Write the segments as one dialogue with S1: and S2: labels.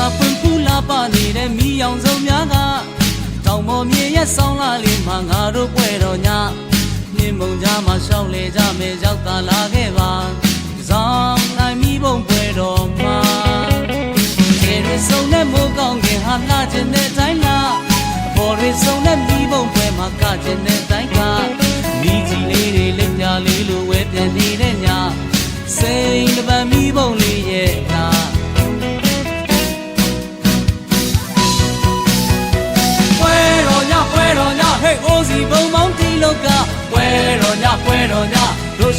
S1: စာပွင့်ပူလာပါနေတဲ့မိအောင်စုံများကတောင်ပေါ်မြေရဲ့ဆောင်းလာလေးမှာငါတို့ပွဲတော်ညမြင်းမုံကြားမှာရှောင်းလေကြမယ်ရောက်တာလာခဲ့ပါဇောင်းနိုင်မိဘုံပွဲတော်မှာကျေရဆုံနဲ့မိုးကောင်းခင်ဟာလာခြင်းတဲ့တိုင်းလားအပေါ်ရဆုံနဲ့မိဘုံပွဲမှာကခြင်းတဲ့တိုင်းကမိကြီးလေးတွေလက်ပြလေးလိုဝဲပြန်နေတဲ့ညစိန်တစ်ပံမိဘုံလေးရဲ့နာ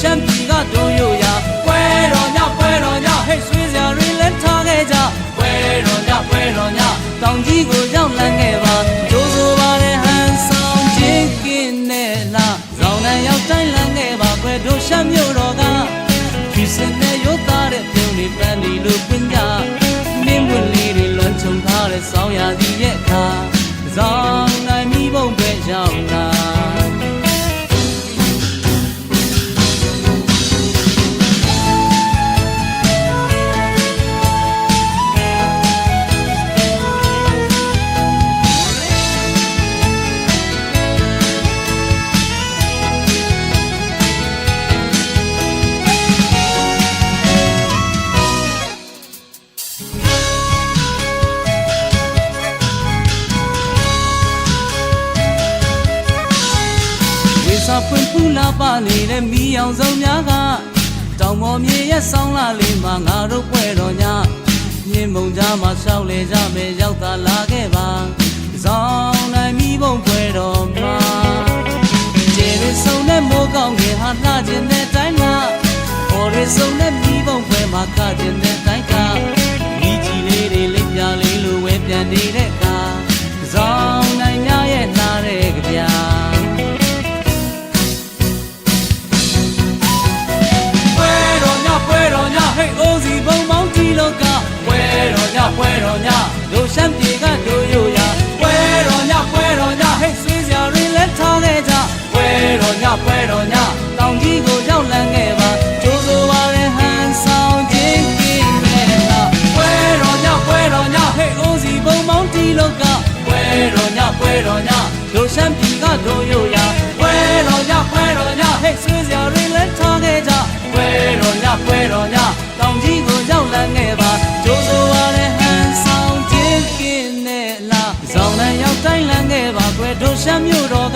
S1: ရှမ်းပြည်ကတို့ရိုရပွဲတော်ညပွဲတော်ညဟဲ့ဆွေးစရာတွေလည်းထားခဲ့ကြပွဲတော်ညပွဲတော်ညတောင်ကြီးကိုရောက်လန်းခဲ့ပါကျိုးဆိုပါတဲ့ဟန်ဆောင်ချင်းကင်းနဲ့လာဇောင်းနဲ့ရောက်တိုင်းလန်းခဲ့ပါကွယ်တို့ရှမ်းမြို့တော်ကဒီစင်နဲ့ရုပ်သားတဲ့ပြုံးလေးပန်းလီလိုပင်ကြမင်းပွင့်လေးတွေလွန်ချုံထားတဲ့ဆောင်းရာ စာပွင့်ပူလာပါနေတဲ့မိအောင်စုံများကတောင်ပေါ်မြေရဲ့ဆောင်းလာလေးမှာငါတို့ပွဲတော်ညမြင်းမုံကြားမှာရှောက်လေကြမယ်ရောက်တာလာခဲ့ပါဇောင်းနိုင်မိဘုံပွဲတော်မှာကျေရဆုံနဲ့မိုးကောင်းခင်ဟာလှခြင်းတဲ့တိုင်းမှာပေါ်ရဆုံနဲ့မိဘုံပွဲမှာကခြင်းတဲ့တိုင်းကမိကြီးလေးတွေလက်ပြလေးလိုဝဲပြန်နေတဲ့ ပွဲတော်ညတောင်ကြီးကိုရောက်လန်းခဲ့ပါကြိုးဆိုပါရဟန်ဆောင်ခြင်းကိမဲ့လားပွဲတော်ညပွဲတော်ညဟေးအိုးစီဘုံမောင်းတီလောကပွဲတော်ညပွဲတော်ညလူရှမ်းပြည်ကတို့ရိုရာပွဲတော်ညပွဲတော်ညဟေးဆွေးစရာတွေလည်းထားခဲ့ကြပွဲတော်ညပွဲတော်ညတောင်ကြီးကိုရောက်လန်းခဲ့ပါကြိုးဆိုပါရဟန်ဆောင်ခြင်းကိမဲ့လားဇောင်းလန်းရောက်တိုင်းလန်းခဲ့ပါကွယ်တို့ရှမ်းမြို့တော်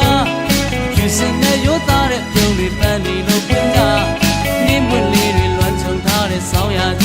S1: ဆောင်ရ